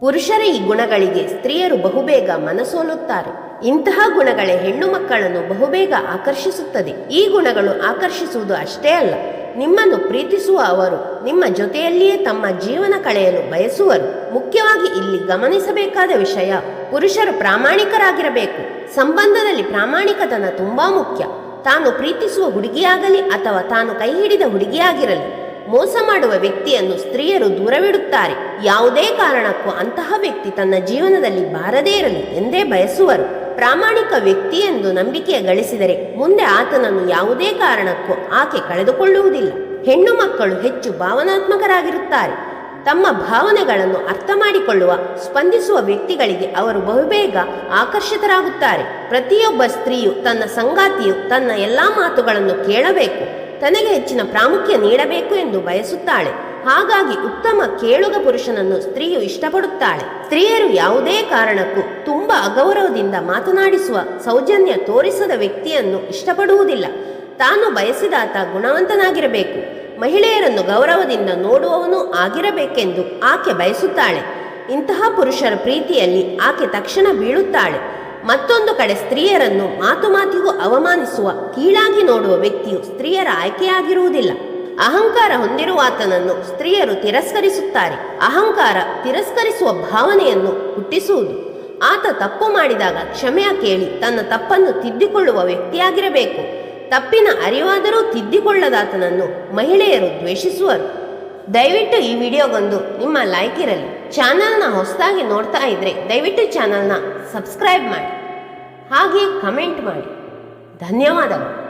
ಪುರುಷರ ಈ ಗುಣಗಳಿಗೆ ಸ್ತ್ರೀಯರು ಬಹುಬೇಗ ಮನಸೋಲುತ್ತಾರೆ. ಇಂತಹ ಗುಣಗಳೇ ಹೆಣ್ಣು ಮಕ್ಕಳನ್ನು ಬಹುಬೇಗ ಆಕರ್ಷಿಸುತ್ತದೆ. ಈ ಗುಣಗಳು ಆಕರ್ಷಿಸುವುದು ಅಷ್ಟೇ ಅಲ್ಲ, ನಿಮ್ಮನ್ನು ಪ್ರೀತಿಸುವ ಅವರು ನಿಮ್ಮ ಜೊತೆಯಲ್ಲಿಯೇ ತಮ್ಮ ಜೀವನ ಕಳೆಯಲು ಬಯಸುವರು. ಮುಖ್ಯವಾಗಿ ಇಲ್ಲಿ ಗಮನಿಸಬೇಕಾದ ವಿಷಯ, ಪುರುಷರು ಪ್ರಾಮಾಣಿಕರಾಗಿರಬೇಕು. ಸಂಬಂಧದಲ್ಲಿ ಪ್ರಾಮಾಣಿಕತನ ತುಂಬಾ ಮುಖ್ಯ. ತಾನು ಪ್ರೀತಿಸುವ ಹುಡುಗಿಯಾಗಲಿ ಅಥವಾ ತಾನು ಕೈ ಹಿಡಿದ ಹುಡುಗಿಯಾಗಿರಲಿ ಮೋಸ ಮಾಡುವ ವ್ಯಕ್ತಿಯನ್ನು ಸ್ತ್ರೀಯರು ದೂರವಿಡುತ್ತಾರೆ. ಯಾವುದೇ ಕಾರಣಕ್ಕೂ ಅಂತಹ ವ್ಯಕ್ತಿ ತನ್ನ ಜೀವನದಲ್ಲಿ ಬಾರದೇ ಇರಲಿ ಎಂದೇ ಬಯಸುವರು. ಪ್ರಾಮಾಣಿಕ ವ್ಯಕ್ತಿ ಎಂದು ನಂಬಿಕೆ ಗಳಿಸಿದರೆ ಮುಂದೆ ಆತನನ್ನು ಯಾವುದೇ ಕಾರಣಕ್ಕೂ ಆಕೆ ಕಳೆದುಕೊಳ್ಳುವುದಿಲ್ಲ. ಹೆಣ್ಣು ಮಕ್ಕಳು ಹೆಚ್ಚು ಭಾವನಾತ್ಮಕರಾಗಿರುತ್ತಾರೆ. ತಮ್ಮ ಭಾವನೆಗಳನ್ನು ಅರ್ಥ ಮಾಡಿಕೊಳ್ಳುವ, ಸ್ಪಂದಿಸುವ ವ್ಯಕ್ತಿಗಳಿಗೆ ಅವರು ಬಹುಬೇಗ ಆಕರ್ಷಿತರಾಗುತ್ತಾರೆ. ಪ್ರತಿಯೊಬ್ಬ ಸ್ತ್ರೀಯು ತನ್ನ ಸಂಗಾತಿಯು ತನ್ನ ಎಲ್ಲಾ ಮಾತುಗಳನ್ನು ಕೇಳಬೇಕು. ತನಗೆ ಹೆಚ್ಚಿನ ಪ್ರಾಮುಖ್ಯ ನೀಡಬೇಕು ಎಂದು ಬಯಸುತ್ತಾಳೆ. ಹಾಗಾಗಿ ಉತ್ತಮ ಕೇಳುಗ ಪುರುಷನನ್ನು ಸ್ತ್ರೀಯು ಇಷ್ಟಪಡುತ್ತಾಳೆ. ಸ್ತ್ರೀಯರು ಯಾವುದೇ ಕಾರಣಕ್ಕೂ ತುಂಬಾ ಅಗೌರವದಿಂದ ಮಾತನಾಡಿಸುವ ಸೌಜನ್ಯ ತೋರಿಸದ ವ್ಯಕ್ತಿಯನ್ನು ಇಷ್ಟಪಡುವುದಿಲ್ಲ. ತಾನು ಬಯಸಿದಾತ ಗುಣವಂತನಾಗಿರಬೇಕು. ಮಹಿಳೆಯರನ್ನು ಗೌರವದಿಂದ ನೋಡುವವನು ಆಗಿರಬೇಕೆಂದು ಆಕೆ ಬಯಸುತ್ತಾಳೆ. ಇಂತಹ ಪುರುಷರ ಪ್ರೀತಿಯಲ್ಲಿ ಆಕೆ ತಕ್ಷಣ ಬೀಳುತ್ತಾಳೆ. ಮತ್ತೊಂದು ಕಡೆ ಸ್ತ್ರೀಯರನ್ನು ಮಾತು ಮಾತಿಗೂ ಅವಮಾನಿಸುವ, ಕೀಳಾಗಿ ನೋಡುವ ವ್ಯಕ್ತಿಯು ಸ್ತ್ರೀಯರ ಆಯ್ಕೆಯಾಗಿರುವುದಿಲ್ಲ. ಅಹಂಕಾರ ಹೊಂದಿರುವಾತನನ್ನು ಸ್ತ್ರೀಯರು ತಿರಸ್ಕರಿಸುತ್ತಾರೆ. ಅಹಂಕಾರ ತಿರಸ್ಕರಿಸುವ ಭಾವನೆಯನ್ನು ಹುಟ್ಟಿಸುವುದು. ಆತ ತಪ್ಪು ಮಾಡಿದಾಗ ಕ್ಷಮೆಯ ಕೇಳಿ ತನ್ನ ತಪ್ಪನ್ನು ತಿದ್ದಿಕೊಳ್ಳುವ ವ್ಯಕ್ತಿಯಾಗಿರಬೇಕು. ತಪ್ಪಿನ ಅರಿವಾದರೂ ತಿದ್ದಿಕೊಳ್ಳದಾತನನ್ನು ಮಹಿಳೆಯರು ದ್ವೇಷಿಸುವರು. ದಯವಿಟ್ಟು ಈ ವಿಡಿಯೋಗೊಂದು ನಿಮ್ಮ ಲೈಕ್ ಇರಲಿ. ಚಾನಲ್ನ ಹೊಸದಾಗಿ ನೋಡ್ತಾ ಇದ್ರೆ ದಯವಿಟ್ಟು ಚಾನಲ್ನ ಸಬ್ಸ್ಕ್ರೈಬ್ ಮಾಡಿ. ಹಾಗೆ ಕಮೆಂಟ್ ಮಾಡಿ. ಧನ್ಯವಾದಗಳು.